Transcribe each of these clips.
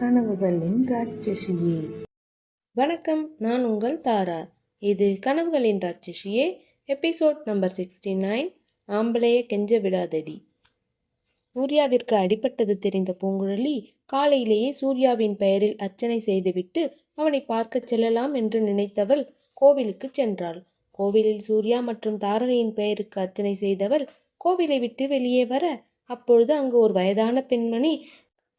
கனவுகளின் ராட்சசியே. வணக்கம் நான் உங்கள் தாரா. இது கனவுகளின் ராட்சசியே எபிசோட் நம்பர் சிக்ஸ்டி நைன் ஆம்பளைய கெஞ்ச விடாதடி. சூர்யாவிற்கு அடிபட்டது தெரிந்த பூங்குழலி காலையிலேயே சூர்யாவின் பெயரில் அர்ச்சனை செய்துவிட்டு அவனை பார்க்கச் செல்லலாம் என்று நினைத்தவள் கோவிலுக்கு சென்றாள். கோவிலில் சூர்யா மற்றும் தாரகையின் பெயருக்கு அர்ச்சனை செய்தவள் கோவிலை விட்டு வெளியே வர அப்பொழுது அங்கு ஒரு வயதான பெண்மணி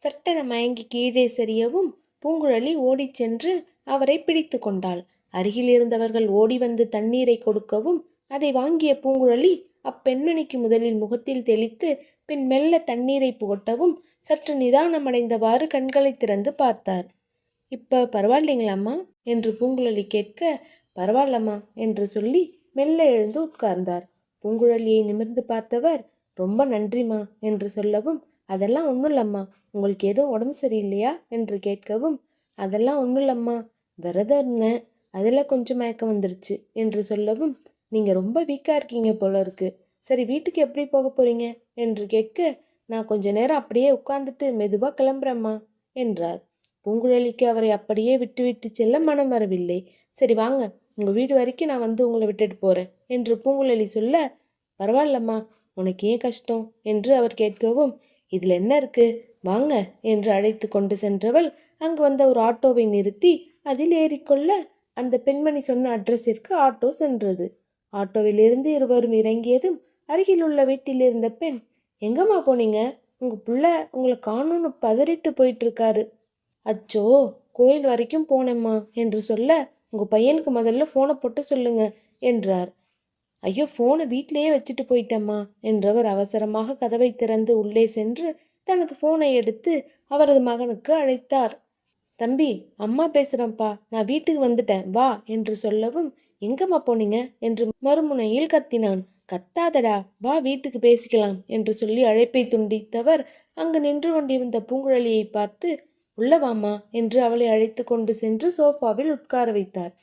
சட்டென மயங்கி கீழே சரியவும் பூங்குழலி ஓடிச் சென்று அவரை பிடித்து கொண்டாள். அருகில் இருந்தவர்கள் ஓடி வந்து தண்ணீரை கொடுக்கவும் அதை வாங்கிய பூங்குழலி அப்பெண்மணிக்கு முதலில் முகத்தில் தெளித்து பின் மெல்ல தண்ணீரை புகட்டவும் சற்று நிதானமடைந்தவாறு கண்களை திறந்து பார்த்தார். இப்ப பரவாயில்லைங்களாம்மா என்று பூங்குழலி கேட்க பரவாயில்லம்மா என்று சொல்லி மெல்ல எழுந்து உட்கார்ந்தார். பூங்குழலியை நிமிர்ந்து பார்த்தவர் ரொம்ப நன்றிம்மா என்று சொல்லவும் அதெல்லாம் ஒன்றும் இல்லம்மா உங்களுக்கு எதுவும் உடம்பு சரியில்லையா என்று கேட்கவும் அதெல்லாம் ஒன்றும் இல்லம்மா விரதம் இருந்தேன். அதில் கொஞ்சம் மயக்கம் வந்துருச்சு என்று சொல்லவும் நீங்கள் ரொம்ப வீக்காக இருக்கீங்க போல இருக்கு. சரி வீட்டுக்கு எப்படி போக போகிறீங்க என்று கேட்க நான் கொஞ்ச நேரம் அப்படியே உட்கார்ந்துட்டு மெதுவாக கிளம்புறேம்மா என்றார். பூங்குழலிக்கு அவரை அப்படியே விட்டுவிட்டு செல்ல மனம் வரவில்லை. சரி வாங்க. உங்கள் வீடு வரைக்கும் நான் வந்து உங்களை விட்டுட்டு போகிறேன் என்று பூங்குழலி சொல்ல பரவாயில்லம்மா. உனக்கு ஏன் கஷ்டம்? என்று அவர் கேட்கவும் இதில் என்ன இருக்கு? வாங்க என்று அழைத்து கொண்டு சென்றவள் அங்கு வந்த ஒரு ஆட்டோவை நிறுத்தி அதில் ஏறிக்கொள்ள அந்த பெண்மணி சொன்ன அட்ரஸிற்கு ஆட்டோ சென்றது. ஆட்டோவிலிருந்து இருவரும் இறங்கியதும் அருகில் உள்ள வீட்டில் இருந்த பெண் எங்கம்மா போனீங்க? உங்கள் புள்ள உங்களை காணும்னு பதறிட்டு போயிட்டுருக்காரு. அச்சோ கோயில் வரைக்கும் போனேம்மா என்று சொல்ல உங்கள் பையனுக்கு முதல்ல ஃபோனை போட்டு சொல்லுங்க என்றார். ஐயோ ஃபோனை வீட்டிலேயே வச்சுட்டு போயிட்டேம்மா என்றவர் அவசரமாக கதவை திறந்து உள்ளே சென்று தனது ஃபோனை எடுத்து அவரது மகனுக்கு அழைத்தார். தம்பி அம்மா பேசுகிறேன்ப்பா நான் வீட்டுக்கு வந்துட்டேன். வா என்று சொல்லவும் எங்கம்மா போனீங்க? என்று மறுமுனையில் கத்தினான். கத்தாதடா. வா வீட்டுக்கு பேசிக்கலாம் என்று சொல்லி அழைப்பை துண்டித்தவர் அங்கு நின்று கொண்டிருந்த பூங்குழலியை பார்த்து உள்ளவாமா என்று அவளை அழைத்து கொண்டு சென்று சோஃபாவில் உட்கார வைத்தார்.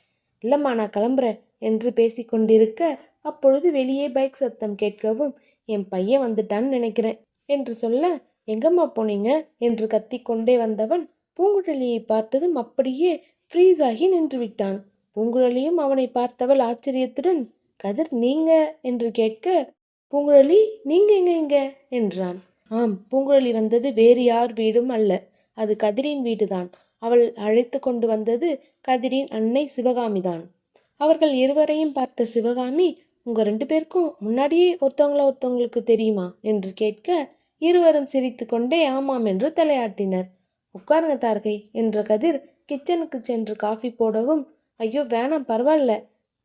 இல்லம்மா நான் கிளம்புறேன் என்று பேசிக்கொண்டிருக்க அப்பொழுது வெளியே பைக் சத்தம் கேட்கவும் என் பையன் வந்துட்டான்னு நினைக்கிறேன் என்று சொல்ல எங்கம்மா போனீங்க? என்று கத்திக்கொண்டே வந்தவன் பூங்குழலியை பார்த்ததும் அப்படியே ஃப்ரீஸ் ஆகி நின்று விட்டான் பூங்குழலியும் அவனை பார்த்தவள் ஆச்சரியத்துடன் கதிர் நீங்க? என்று கேட்க பூங்குழலி நீங்க எங்க இங்க என்றான். ஆம் பூங்குழலி வந்தது வேறு யார் வீடும் அல்ல அது கதிரின் வீடுதான். அவள் அழைத்து கொண்டு வந்தது கதிரின் அன்னை சிவகாமிதான் அவர்கள் இருவரையும் பார்த்த சிவகாமி உங்கள் ரெண்டு பேருக்கும் முன்னாடியே ஒருத்தவங்கள ஒருத்தவங்களுக்கு தெரியுமா? என்று கேட்க இருவரும் சிரித்துக்கொண்டே ஆமாம் என்று தலையாட்டினர். உட்காருங்க தார்கை என்ற கதிர் கிச்சனுக்கு சென்று காஃபி போடவும் ஐயோ வேணாம் பரவாயில்ல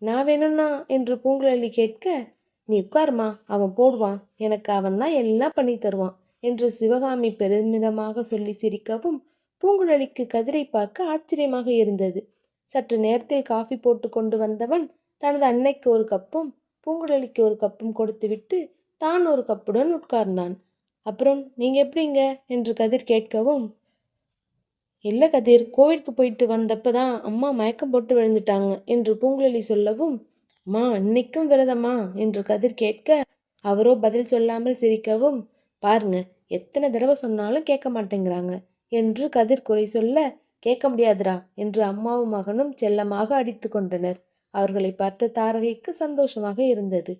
நான் வேணும்னா என்று பூங்குழலி கேட்க நீ உட்காருமா அவன் போடுவான் எனக்கு அவன் தான் எல்லாம் பண்ணி தருவான் என்று சிவகாமி பெருமிதமாக சொல்லி சிரிக்கவும் பூங்குழலிக்கு கதிரை பார்க்க ஆச்சரியமாக இருந்தது. சற்று நேரத்தில் காஃபி போட்டு கொண்டு வந்தவன் தனது அன்னைக்கு ஒரு கப்பும் பூங்குழலிக்கு ஒரு கப்பும் கொடுத்துவிட்டு தான் ஒரு கப்புடன் உட்கார்ந்தான். அப்புறம் நீங்கள் எப்படிங்க? என்று கதிர் கேட்கவும் இல்லை கதிர் கோவிலுக்கு போயிட்டு வந்தப்ப தான் அம்மா மயக்கம் போட்டு விழுந்துட்டாங்க என்று பூங்குழலி சொல்லவும் அம்மா இன்னைக்கும் விரதமா? என்று கதிர் கேட்க அவரோ பதில் சொல்லாமல் சிரிக்கவும் பாருங்க எத்தனை தடவை சொன்னாலும் கேட்க மாட்டேங்கிறாங்க என்று கதிர் குறை சொல்ல கேட்க முடியாதுடா என்று அம்மாவும் மகனும் செல்லமாக அடித்து கொண்டனர். அவர்களை பார்த்த தாரகைக்கு சந்தோஷமாக இருந்தது.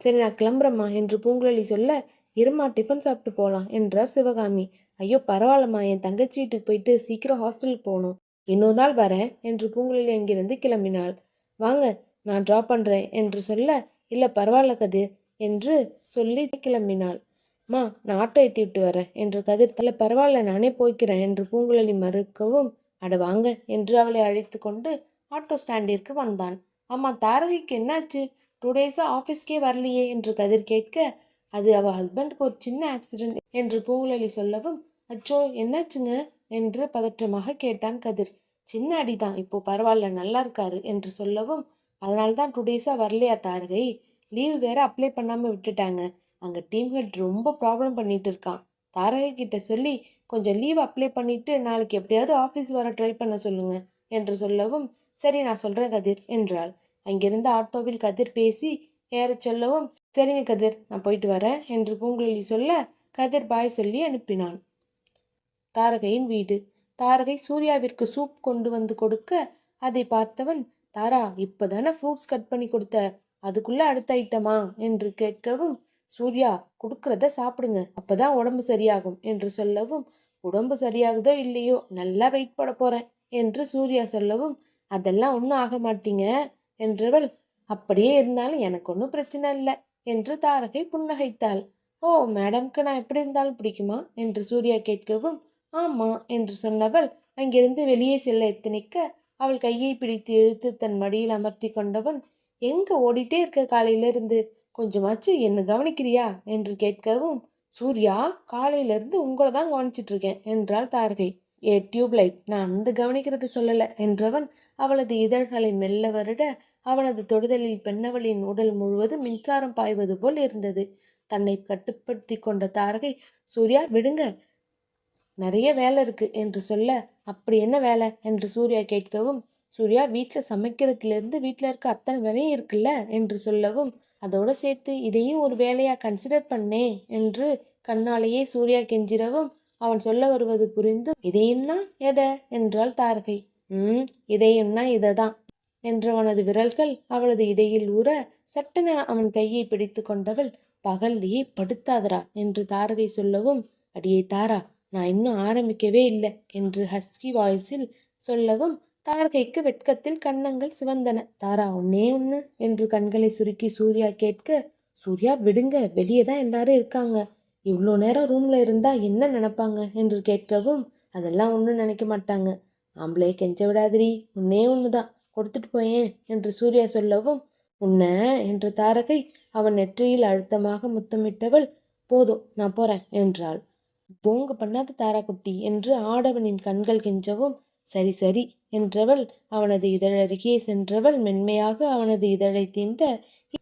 சரி நான் கிளம்புறம்மா என்று பூங்குழலி சொல்ல இருமா டிஃபன் சாப்பிட்டு போகலாம் என்றார் சிவகாமி. ஐயோ பரவாயில்லம்மா என் தங்கச்சி வீட்டுக்கு போயிட்டு சீக்கிரம் ஹாஸ்டலுக்கு போகணும். இன்னொரு நாள் வரேன் என்று பூங்குழலி அங்கிருந்து கிளம்பினாள். வாங்க நான் ட்ராப் பண்ணுறேன் என்று சொல்ல இல்லை பரவாயில்ல கதிர் என்று சொல்லி கிளம்பினாள். மா நான் ஆட்டோ ஏற்றி விட்டு வரேன் என்று கதிர் தலை பரவாயில்ல நானே போய்க்கிறேன் என்று பூங்குழலி மறுக்கவும் அட வாங்க என்று அவளை அழைத்து கொண்டு ஆட்டோ ஸ்டாண்டிற்கு வந்தான். அம்மா தாரகைக்கு என்னாச்சு? டூ டேஸாக ஆஃபீஸ்க்கே வரலையே என்று கதிர் கேட்க அது அவள் ஹஸ்பண்டுக்கு ஒரு சின்ன ஆக்சிடென்ட் என்று பூங்குழலி சொல்லவும் அச்சோ என்னாச்சுங்க? என்று பதற்றமாக கேட்டான் கதிர். சின்ன அடிதான் இப்போ பரவாயில்ல நல்லா இருக்காரு என்று சொல்லவும் அதனால தான் டூ டேஸாக வரலையா தாரகை? லீவ் வேற அப்ளை பண்ணாமல் விட்டுட்டாங்க. அங்கே டீம் ஹெட் ரொம்ப ப்ராப்ளம் பண்ணிட்டு இருக்கான். தாரகை கிட்ட சொல்லி கொஞ்சம் லீவ் அப்ளை பண்ணிட்டு நாளைக்கு எப்படியாவது ஆஃபீஸ் வர ட்ரை பண்ண சொல்லுங்கள் என்று சொல்லவும் சரி நான் சொல்கிறேன் கதிர் என்றாள். அங்கிருந்து ஆட்டோவில் கதிர் பேசி ஏறச் சொல்லவும் சரிங்க கதிர் நான் போயிட்டு வரேன் என்று பூங்குழலி சொல்ல கதிர் பாய் சொல்லி அனுப்பினான். தாரகையின் வீடு. தாரகை சூர்யாவிற்கு சூப் கொண்டு வந்து கொடுக்க அதை பார்த்தவன் தாரா இப்போதானே ஃப்ரூட்ஸ் கட் பண்ணி கொடுத்த அதுக்குள்ளே அடுத்த ஐட்டமா என்று கேட்கவும் சூர்யா கொடுக்கறத சாப்பிடுங்க அப்போதான் உடம்பு சரியாகும் என்று சொல்லவும் உடம்பு சரியாகுதோ இல்லையோ நல்லா வெயிட் போட போகிறேன் என்று சூர்யா சொல்லவும் அதெல்லாம் ஒன்றும் ஆக மாட்டீங்க என்றவள் அப்படியே இருந்தாலும் எனக்கு ஒன்றும் பிரச்சனை இல்லை என்று தாரகை புன்னகைத்தாள். ஓ மேடம்க்கு நான் எப்படி இருந்தாலும் பிடிக்குமா? என்று சூர்யா கேட்கவும் ஆமா என்று சொன்னவள் அங்கிருந்து வெளியே செல்ல எத்தனிக்க அவள் கையை பிடித்து இழுத்து தன் மடியில் அமர்த்தி கொண்டவன் எங்க ஓடிட்டே இருக்க காலையிலிருந்து? கொஞ்சமாச்சு என்ன கவனிக்கிறியா? என்று கேட்கவும் சூர்யா காலையிலிருந்து உங்களை தான் கவனிச்சிட்ருக்கேன் என்றாள் தாரகை. ஏ டியூப்லைட். நான் அந்த கவனிக்கிறது சொல்லலை என்றவன் அவளது இதழ்களை மெல்ல வருட அவனது தொடுதலில் பெண்ணவளின் உடல் முழுவதும் மின்சாரம் பாய்வது போல் இருந்தது. தன்னை கட்டுப்படுத்தி கொண்ட தாரகை சூர்யா விடுங்க. நிறைய வேலை இருக்கு என்று சொல்ல அப்படி என்ன வேலை? என்று சூர்யா கேட்கவும் சூர்யா வீட்டில் சமைக்கிறதுலேருந்து வீட்டில் இருக்க அத்தனை வேலையும் இருக்குல்ல? என்று சொல்லவும் அதோடு சேர்த்து இதையும் ஒரு வேலையாக கன்சிடர் பண்ணே என்று கண்ணாலேயே சூர்யா கெஞ்சிரவும் அவன் சொல்ல வருவது புரிந்து இதையும்னா எதை? என்றாள் தாரகை. ம் இதையும்னா இதை தான் என்றவனது விரல்கள் அவளது இடையில் ஊற சட்டென அவன் கையை பிடித்து கொண்டவள் பகல்லையே படுத்தாதரா என்று தாரகை சொல்லவும் அடியே தாரா நான் இன்னும் ஆரம்பிக்கவே இல்லை என்று ஹஸ்கி வாய்ஸில் சொல்லவும் தாரகைக்கு வெட்கத்தில் கன்னங்கள் சிவந்தன. தாரா ஒன்னே ஒன்று என்று கண்களை சுருக்கி சூர்யா கேட்க சூர்யா விடுங்க வெளியே தான் எல்லாரும் இருக்காங்க இவ்வளோ நேரம் ரூமில் இருந்தால் என்ன நினப்பாங்க? என்று கேட்கவும் அதெல்லாம் ஒன்றும் நினைக்க மாட்டாங்க. ஆம்பளை கெஞ்ச விடாதிரி உன்னே ஒன்று தான் கொடுத்துட்டு போயேன். என்று சூர்யா சொல்லவும் உன்ன என்று தாரகை அவன் நெற்றியில் அழுத்தமாக முத்தமிட்டவள் போதும் நான் போகிறேன் என்றாள். போங்க பண்ணாத தாராக்குட்டி என்று ஆடவனின் கண்கள் கெஞ்சவும் சரி சரி என்றவள் அவனது இதழருகே சென்றவள் மென்மையாக அவனது இதழை தீண்ட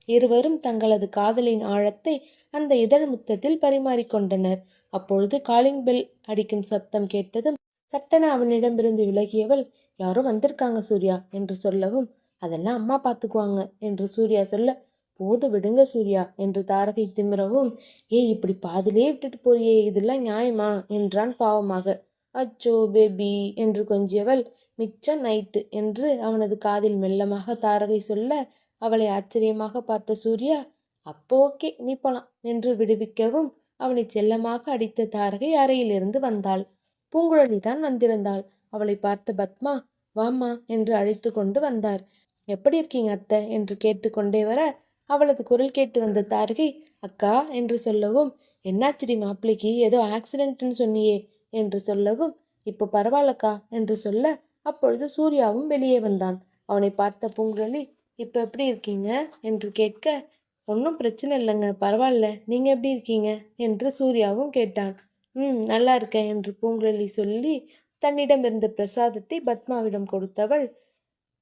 இருவரும் தங்களது காதலின் ஆழத்தை அந்த இதழ் முத்தத்தில் பரிமாறிக்கொண்டனர் அப்பொழுது காலிங் பெல் அடிக்கும் சத்தம் கேட்டதும் சட்டென அவனிடமிருந்து விலகியவள் யாரோ வந்திருக்காங்க சூர்யா என்று சொல்லவும் அதெல்லாம் அம்மா பார்த்துக்குவாங்க என்று சூர்யா சொல்ல போது விடுங்க சூர்யா என்று தாரகை திமிரவும் ஏய் இப்படி பாதிலே விட்டுட்டு போறியே இதெல்லாம் நியாயமா? என்றான் பாவமாக. அச்சோ பேபி என்று கொஞ்சியவள் மிச்சம் நைட்டு என்று அவனது காதில் மெல்லமாக தாரகை சொல்ல அவளை ஆச்சரியமாக பார்த்த சூர்யா அப்போ ஓகே நீ போலாம் என்று விடுவிக்கவும் அவனை செல்லமாக அடித்த தாரகை அறையிலிருந்து வந்தாள். பூங்குழலி தான் வந்திருந்தாள். அவளை பார்த்த பத்மா வாம்மா என்று அழைத்து கொண்டு வந்தார். எப்படி இருக்கீங்க அத்தை? என்று கேட்டுக்கொண்டே வர அவளது குரல் கேட்டு வந்த தாரகை அக்கா என்று சொல்லவும் என்னாச்சிடி மாப்பிள்ளைக்கு ஏதோ ஆக்சிடென்ட்னு சொன்னியே என்று சொல்லவும் இப்போ பரவாயில்லக்கா என்று சொல்ல அப்பொழுது சூர்யாவும் வெளியே வந்தான். அவனை பார்த்த பூங்குழலி இப்போ எப்படி இருக்கீங்க? என்று கேட்க ஒன்றும் பிரச்சனை இல்லைங்க. பரவாயில்ல. நீங்கள் எப்படி இருக்கீங்க? என்று சூர்யாவும் கேட்டான். ம் நல்லா இருக்கேன் என்று பூங்குழலி சொல்லி தன்னிடம் இருந்த பிரசாதத்தை பத்மாவிடம் கொடுத்தவள்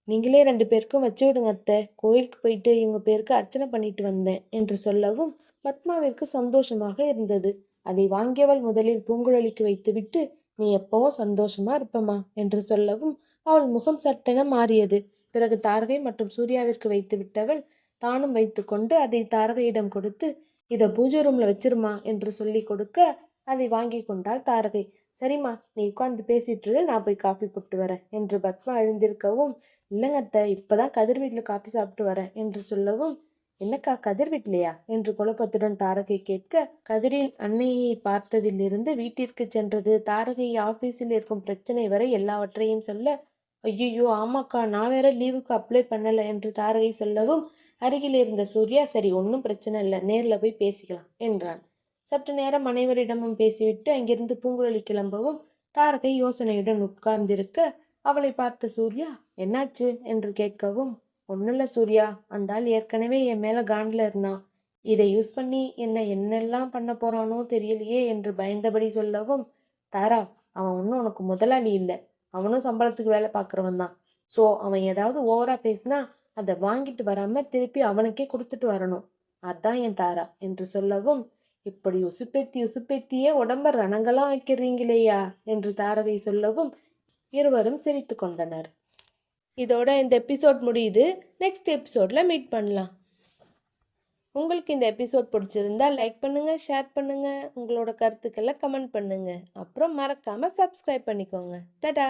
நீங்களே ரெண்டு பேருக்கும் வச்சு விடுங்க அத்தை. கோயிலுக்கு போயிட்டு இவங்க பேருக்கு அர்ச்சனை பண்ணிட்டு வந்தேன் என்று சொல்லவும் பத்மாவிற்கு சந்தோஷமாக இருந்தது. அதை வாங்கியவள் முதலில் பூங்குழலிக்கு வைத்துவிட்டு நீ எப்பவும் சந்தோஷமா இருப்பமா என்று சொல்லவும் அவள் முகம் சட்டென மாறியது. பிறகு தாரகை மற்றும் சூர்யாவிற்கு வைத்து விட்டவள் தானும் வைத்துக்கொண்டு அதை தாரகையிடம் கொடுத்து இதை பூஜை ரூமில் வச்சிருமா என்று சொல்லி கொடுக்க அதை வாங்கி கொண்டாள் தாரகை. சரிம்மா நீ உட்காந்து பேசிட்டு நான் போய் காஃபி போட்டு வரேன் என்று பத்மா எழுந்திருக்கவும் இல்லைங்க அத்தை இப்பதான் கதிர் வீட்டில் காஃபி சாப்பிட்டு வரேன் என்று சொல்லவும் என்னக்கா கதிர் வீட்லையா என்று குழப்பத்துடன் தாரகை கேட்க கதிரின் அன்னையை பார்த்ததிலிருந்து வீட்டிற்கு சென்றது தாரகை ஆஃபீஸில் இருக்கும் பிரச்சனை வரை எல்லாவற்றையும் சொல்ல ஐயோ ஆமாக்கா நான் வேற லீவுக்கு அப்ளை பண்ணலை என்று தாரகை சொல்லவும் அருகில் இருந்த சூர்யா சரி ஒன்றும் பிரச்சனை இல்லை நேரில் போய் பேசிக்கலாம் என்றான். சற்று நேரம் அனைவரிடமும் பேசிவிட்டு அங்கிருந்து பூங்குழலி கிளம்பவும் தாரகை யோசனையுடன் உட்கார்ந்திருக்க அவளை பார்த்த சூர்யா என்னாச்சு? என்று கேட்கவும் ஒன்னும் சூர்யா அந்த ஆள் ஏற்கனவே என் மேலே காண்டில் இருந்தான். இதை யூஸ் பண்ணி என்ன என்னெல்லாம் பண்ண போறானோ தெரியலையே என்று பயந்தபடி சொல்லவும் தாரா அவன் ஒன்றும் உனக்கு முதலாளி இல்லை. அவனும் சம்பளத்துக்கு வேலை பார்க்குறவன் தான் ஸோ அவன் ஏதாவது ஓவராக பேசினா அதை வாங்கிட்டு வராம திருப்பி அவனுக்கே கொடுத்துட்டு வரணும். அதான் என் தாரா என்று சொல்லவும் இப்படி உசுப்பேத்தி உசுப்பேத்தியே உடம்ப ரணங்களாம் வைக்கிறீங்களேயா என்று தாரகை சொல்லவும் இருவரும் சிரித்து கொண்டனர். இதோட இந்த எபிசோட் முடியுது. நெக்ஸ்ட் எபிசோடில் மீட் பண்ணலாம். உங்களுக்கு இந்த எபிசோட் பிடிச்சிருந்தா லைக் பண்ணுங்கள் ஷேர் பண்ணுங்கள் உங்களோட கருத்துக்களை கமெண்ட் பண்ணுங்கள் அப்புறம் மறக்காமல் சப்ஸ்கிரைப் பண்ணிக்கோங்க. டடா!